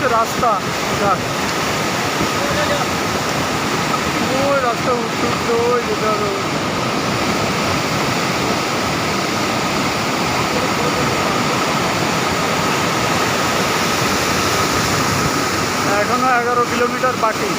হচ্ছে রাস্তা। রাস্তা উঠতে উঠতে ওই যেতে এগারো কিলোমিটার বাকি।